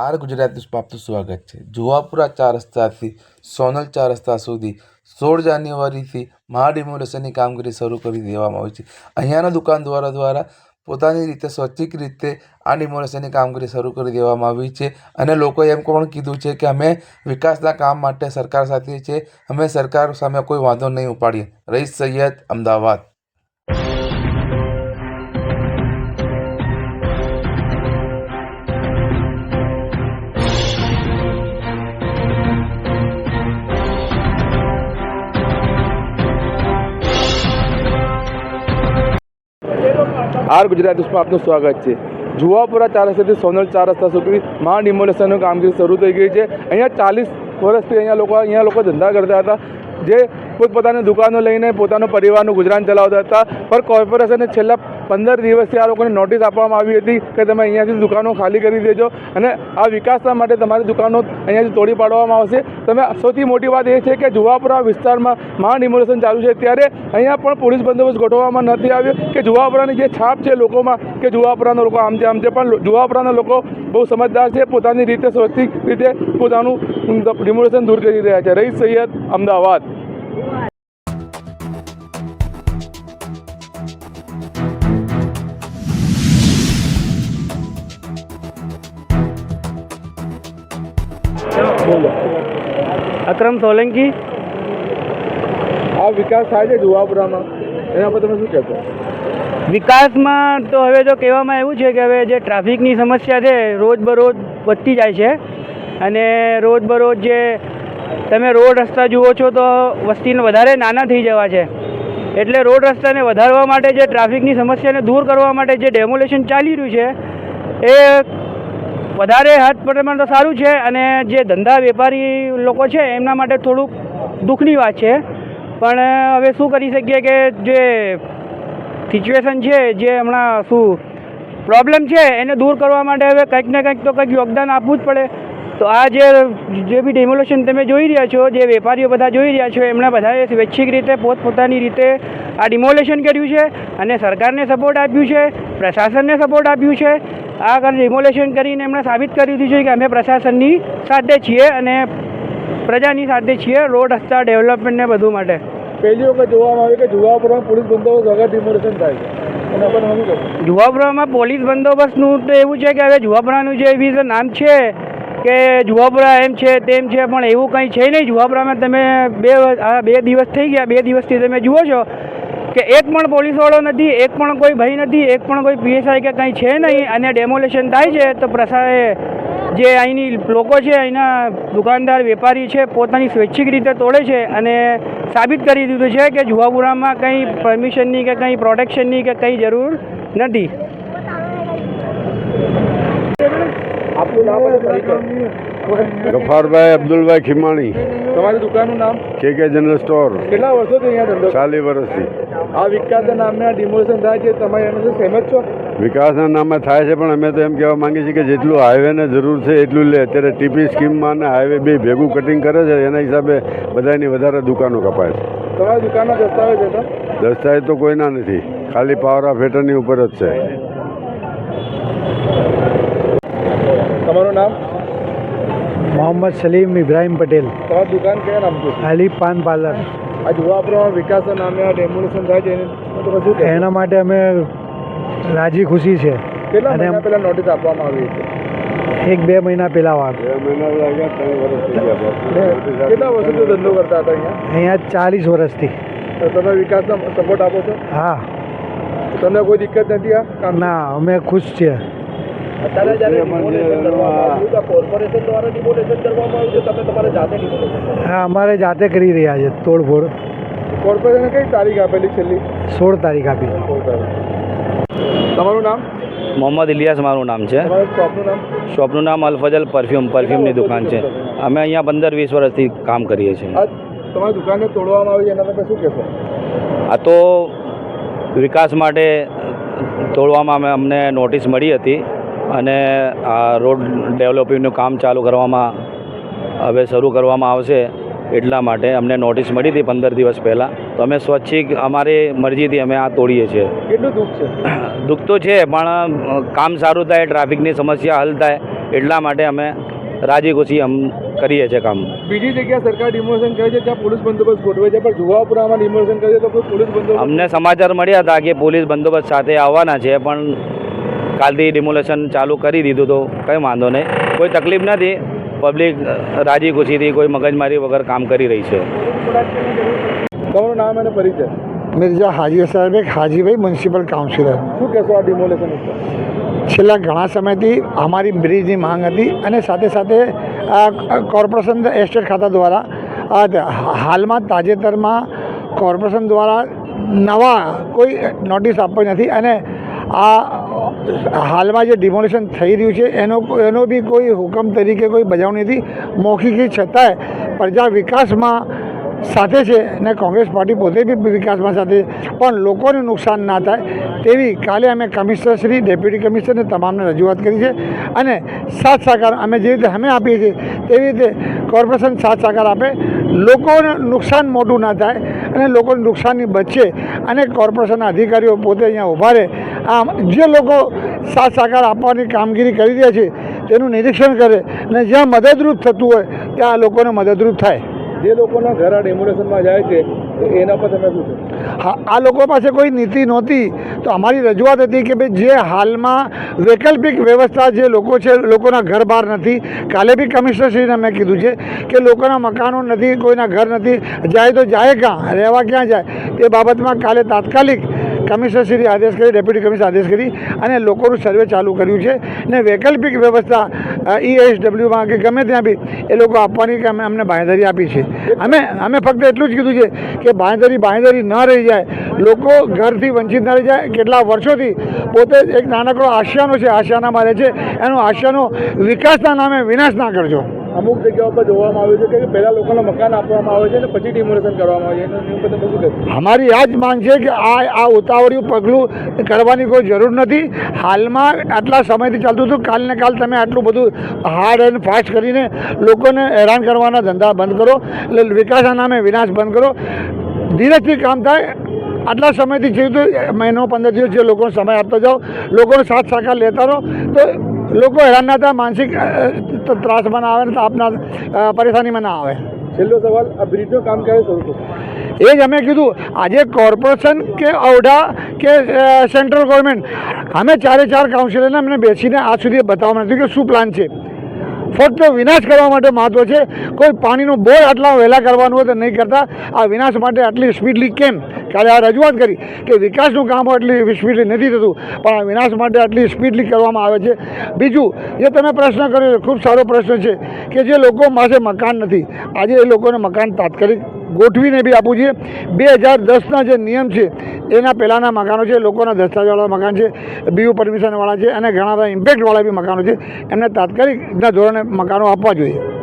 R Gujarat ન્યૂઝમાં આપનું સ્વાગત છે. જુવાપુરા ચાર રસ્તાથી સોનલ ચાર રસ્તા સુધી સોળ જાન્યુઆરીથી મહાડિમોલેશનની કામગીરી શરૂ કરી દેવામાં આવી છે. અહીંયાના દુકાનદારો દ્વારા પોતાની રીતે સ્વૈચ્છિક રીતે આ ડિમોલેશનની કામગીરી શરૂ કરી દેવામાં આવી છે અને લોકોએ એમ પણ કીધું છે કે અમે વિકાસના કામ માટે સરકાર સાથે છે. અમે સરકાર સામે કોઈ વાંધો નહીં ઉપાડીએ. રઈસ સૈયદ, અમદાવાદ. આર ગુજરાત ન્યૂઝમાં આપનું સ્વાગત છે. જુવાપુરા ચાર રસ્તાથી સોનલ ચાર રસ્તા સુધી મહા ડિમોલેશનનું કામગીરી શરૂ થઈ ગઈ છે. અહીંયા ચાલીસ વર્ષથી અહીંયા લોકો અહીંયા લોકો ધંધા કરતા હતા. જે પોતપોતાની દુકાનો લઈને પોતાનો પરિવારનું ગુજરાન ચલાવતા હતા. પણ કોર્પોરેશને છેલ્લા પંદર દિવસથી આ લોકોને નોટિસ આપવામાં આવી હતી કે તમે અહીંયાથી દુકાનો ખાલી કરી દેજો અને આ વિકાસના માટે તમારી દુકાનો અહીંયાથી તોડી પાડવામાં આવશે. તમે સૌથી મોટી વાત એ છે કે જુવાપુરા વિસ્તારમાં મહા ડિમોલેશન ચાલુ છે ત્યારે અહીંયા પણ પોલીસ બંદોબસ્ત ગોઠવવામાં નથી આવ્યો કે જુવાપુરાની જે છાપ છે લોકોમાં કે જુવાપુરાના લોકો આમ છે આમ છે, પણ જુવાપુરાના લોકો બહુ સમજદાર છે, પોતાની રીતે સ્વૈચ્છિક રીતે પોતાનું ડિમોલેશન દૂર કરી રહ્યા છે. રઈસ સૈયદ અમદાવાદ. અક્રમ સોલંકી? આ વિકાસ થાય છે જુવાપુરામાં. એના પર તમે શું કહેશો? વિકાસમાં તો હવે જો કહેવામાં એવું છે કે હવે જે ટ્રાફિકની સમસ્યા છે રોજબરોજ વધતી જાય છે. અને રોજબરોજ જે તમે રોડ રસ્તા જુઓ છો તો વસ્તીને વધારે નાના થઈ જવા છે. એટલે રોડ રસ્તાને વધારવા માટે જે ટ્રાફિકની સમસ્યાને દૂર કરવા માટે જે ડેમોલેશન ચાલી રહ્યું છે એ વધારે હાથ પ્રમાણ તો સારું છે અને જે ધંધા વેપારી લોકો છે, એમના માટે થોડુંક દુઃખની વાત છે. પણ હવે શું કરી શકીએ કે જે સિચ્યુએશન છે, જે હમણાં શું પ્રોબ્લેમ છે, એને દૂર કરવા માટે હવે કંઈક ને કંઈક તો કંઈક યોગદાન આપવું જ પડે. તો આ જે જે બી ડેમોલેશન તમે જોઈ રહ્યા છો, જે વેપારીઓ બધા જોઈ રહ્યા છો, એમણે બધાએ સ્વૈચ્છિક રીતે, પોતપોતાની રીતે આ ડિમોલેશન કર્યું છે અને સરકારને સપોર્ટ આપ્યું છે, પ્રશાસનને સપોર્ટ આપ્યું છે. આ ડિમોલેશન કરીને એમણે સાબિત કરી દીધું છે કે અમે પ્રશાસનની સાથે છીએ અને પ્રજાની સાથે છીએ રોડ રસ્તા ડેવલપમેન્ટને બધું માટે. પહેલી વખત જોવામાં આવ્યું કે જુવાપુરામાં પોલીસ બંદોબસ્ત વગર ડિમોલેશન થાય છે. જુવાપુરામાં પોલીસ બંદોબસ્તનું તો એવું છે કે હવે જુવાપુરાનું જે એવી નામ છે કે જુવાપુરા એમ છે તેમ છે પણ એવું કંઈ છે નહીં. જુવાપુરામાં તમે બે આ બે દિવસ થઈ ગયા. બે દિવસથી તમે જુઓ છો. કે એક પણ પોલીસવાળો નથી, એક પણ કોઈ ભાઈ નથી, એક પણ કોઈ પીએસઆઈ કે કંઈ છે નહીં, અને ડેમોલેશન થાય છે, તો પ્રસાએ જે અહીંની લોકો છે, અહીંના દુકાનદાર, વેપારી છે, પોતાની સ્વૈચ્છિક રીતે તોડે છે અને સાબિત કરી દીધું છે કે જુવાપુરામાં કંઈ પરમિશનની કે કંઈ પ્રોટેક્શનની કે કંઈ જરૂર નથી. આપનું નામ ગફારભાઈ અબ્દુલભાઈ ખીમાણી. તમારી દુકાનનું નામ? કે કે જનરલ સ્ટોર. કેટલા વર્ષોથી અહીંયા ધંધો? ચાલીસ વર્ષથી. આ વિકાસના નામે આ ડિમોશન થાય છે તમે એનાથી સહેમત છો? વિકાસના નામે થાય છે પણ અમે તો એમ કહેવા માંગીએ છીએ કે જેટલું હાઈવેને જરૂર છે એટલું લે. અત્યારે ટીપી સ્કીમમાં અને હાઈવે બે ભેગું કટિંગ કરે છે એના હિસાબે બધાની વધારે દુકાનો કપાય છે. તમારી દુકાનના દસ્તાવેજ હતા દસ્તાવેજ તો કોઈના નથી. ખાલી પાવર ઓફ એટર્ની ઉપર જ છે. તમારું નામ? મોહમ્મદ સલીમ ઇબ્રાહિમ પટેલ. તમારી દુકાન કયા નામથી અલી પાન પાર્લર. આ જુવાપુરામાં વિકાસના નામે આ ડેમોલેશન થાય છે એને માટે અમે રાજી ખુશી છે. કેટલા અને મહિના પહેલાં નોટિસ આપવામાં આવી હતી? એક બે મહિના પહેલા વાત. કેટલા વર્ષથી ધંધો કરતા હતા અહીંયા? અહીંયા ચાલીસ વર્ષથી. તો તમે વિકાસનો સપોર્ટ આપો છો? હા. તમને કોઈ દિક્કત નથી આ ના અમે ખુશ છીએ. અત્યારે જ્યારે demolition કરવામાં આવ્યું તો કોર્પોરેશન દ્વારા demolition કરવામાં આવ્યું છે તમે તમારે જાતે demolition હા અમારે જાતે કરી રહ્યા છે તોડફોડ. કોર્પોરેશને કઈ તારીખ આપેલી છેલ્લી? સોળ તારીખ આપી તમારું નામ? મોહમ્મદ ઇલિયાસ મારું નામ છે. શોપનું નામ? અલફજલ પરફ્યુમ પરફ્યુમની દુકાન છે. અમે અહીંયા પંદર વીસ વર્ષથી કામ કરીએ છીએ. તમારી દુકાનને તોડવામાં આવી એના તમે શું કહેશો? આ તો વિકાસ માટે તોડવામાં અમે અમને નોટિસ મળી હતી. અને આ રોડ ડેવલપિંગનું કામ ચાલુ કરવામાં હવે શરૂ કરવામાં આવશે એટલા માટે અમને નોટિસ મળી હતી પંદર દિવસ પહેલાં. તો અમે સ્વૈચ્છિક અમારી મરજીથી અમે આ તોડીએ છીએ. કેટલું દુઃખ છે? દુઃખ તો છે પણ કામ સારું થાય ટ્રાફિકની સમસ્યા હલ થાય એટલા માટે અમે રાજી ખુશી અમ કરીએ છીએ કામ. બીજી જગ્યાએ સરકાર ડિમોશન કરે છે ત્યાં પોલીસ બંદોબસ્ત ગોઠવે છે પણ જુવાપુરામાં ડિમોશન કરે છે તો પોલીસ બંદોબસ્ત અમને સમાચાર મળ્યા હતા કે પોલીસ બંદોબસ્ત સાથે આવવાના છે પણ કાલથી ડિમોલેશન ચાલુ કરી દીધું તો કંઈ વાંધો નહીં. કોઈ તકલીફ નથી. પબ્લિક રાજી ખુશીથી કોઈ મગજમારી વગર કામ કરી રહી છે. તમારું નામ અને પરિચય? મિર્ઝા હાજી સાહેબ હાજીભાઈ મ્યુનિસિપલ કાઉન્સિલર શું કહેશો આ ડિમોલેશન છેલ્લા ઘણા સમયથી અમારી બ્રિજની માંગ હતી અને સાથે સાથે આ કોર્પોરેશન એસ્ટેટ ખાતા દ્વારા આ હાલમાં તાજેતરમાં કોર્પોરેશન દ્વારા નવા કોઈ નોટિસ આપવી નથી અને આ હાલમાં જે ડિમોલિશન થઈ રહ્યું છે, એનો એનો બી કોઈ હુકમ તરીકે કોઈ બજાવણી નથી મૌખિકી છતાંય પ્રજા વિકાસમાં સાથે છે અને કોંગ્રેસ પાર્ટી પોતે બી વિકાસમાં સાથે. પણ લોકોને નુકસાન ના થાય તેવી કાલે અમે કમિશનર શ્રી, ડેપ્યુટી કમિશનરને તમામને રજૂઆત કરી છે અને સાથ સહકાર અમે જે રીતે અમે આપીએ છીએ, તેવી રીતે કોર્પોરેશન સાથ સહકાર આપે લોકોને નુકસાન મોટું ના થાય અને લોકોને નુકસાનની બચે અને કોર્પોરેશનના અધિકારીઓ પોતે અહીંયા ઊભા રહે. આમ જે લોકો સાથ સહકાર આપવાની કામગીરી કરી રહ્યા છે તેનું નિરીક્ષણ કરે અને જ્યાં મદદરૂપ થતું હોય ત્યાં આ લોકોને મદદરૂપ થાય. જે લોકોના ઘર આ ડિમોલેશનમાં જાય છે, તો એના પર તમે શું હા, આ લોકો પાસે કોઈ નીતિ નહોતી. તો અમારી રજૂઆત હતી કે ભાઈ, જે હાલમાં વૈકલ્પિક વ્યવસ્થા જે લોકો છે, લોકોના ઘર બહાર નથી. કાલે બી કમિશનરશ્રીને મેં કીધું છે કે લોકોના મકાનો નથી, કોઈના ઘર નથી. જાય તો જાય ક્યાં? રહેવા ક્યાં જાય? તે બાબતમાં કાલે તાત્કાલિક કમિશનરશ્રી આદેશ કરી, ડેપ્યુટી કમિશનર આદેશ કરી અને લોકોનું સર્વે ચાલુ કર્યું છે. ને વૈકલ્પિક વ્યવસ્થા ઈએસડબલ્યુમાં કે ગમે ત્યાં બી એ લોકો આપવાની કે અમે અમને બાંયધરી આપી છે. અમે અમે ફક્ત એટલું જ કીધું છે કે બાંયધરી બાંયધરી ન રહી જાય. લોકો ઘરથી વંચિત ન રહી જાય. કેટલા વર્ષોથી પોતે એક નાનકડો આશિયાનો છે આશિયાનામાં રહે છે. એનો આશિયાનો વિકાસના નામે વિનાશ ના કરજો. અમુક જગ્યાઓ પર જોવામાં આવ્યું છે કે પહેલા લોકોને મકાન આપવામાં આવે છે અને પછી ડિમોલેશન કરવામાં આવે છે. અમારી આ જ માંગ છે કે આ આ ઉતાવળિયું પગલું કરવાની કોઈ જરૂર નથી. હાલમાં આટલા સમયથી ચાલતું હતું કાલને કાલ તમે આટલું બધું હાર્ડ એન્ડ ફાસ્ટ કરીને લોકોને હેરાન કરવાના ધંધા બંધ કરો, એટલે વિકાસના નામે વિનાશ બંધ કરો. ધીરજથી કામ થાય. આટલા સમયથી જેવું મહિનો પંદર દિવસ જે લોકોને સમય આપતા જાઓ, લોકોનો સાથ સહકાર લેતા રહો. તો લોકો હેરાન ના થાય માનસિક ત્રાસમાં ના આવે ને આપના પરેશાનીમાં ના આવે. છેલ્લો સવાલ આ બ્રિજનું કામ ક્યારે શરૂ થશે એ જ અમે કીધું આજે કોર્પોરેશન કે ઔઢા કે સેન્ટ્રલ ગવર્મેન્ટ અમે ચારે ચાર કાઉન્સિલરને અમને બેસીને આજ સુધી બતાવવા નથી કે શું પ્લાન છે. ફક્ત વિનાશ કરવા માટે મહત્ત્વ છે. કોઈ પાણીનું બોર આટલા વહેલા કરવાનું હોય તો નહીં કરતા. આ વિનાશ માટે આટલી સ્પીડલી કેમ? ત્યારે આ રજૂઆત કરી કે વિકાસનું કામ આટલી સ્પીડલી નથી થતું. પણ આ વિનાશ માટે આટલી સ્પીડલી કરવામાં આવે છે. બીજું, જે તમે પ્રશ્ન કર્યો ખૂબ સારો પ્રશ્ન છે કે જે લોકો પાસે મકાન નથી. આજે એ લોકોને મકાન તાત્કાલિક ગોઠવીને બી આપવું જોઈએ બે હજાર દસના જે નિયમ છે, એના પહેલાંના મકાનો છે, લોકોના દસ્તાવેજવાળા મકાન છે, બીયુ પરમિશનવાળા છે અને ઘણા બધા ઇમ્પેક્ટવાળા બી મકાનો છે. એમને તાત્કાલિકના ધોરણે મકાનો આપવા જોઈએ.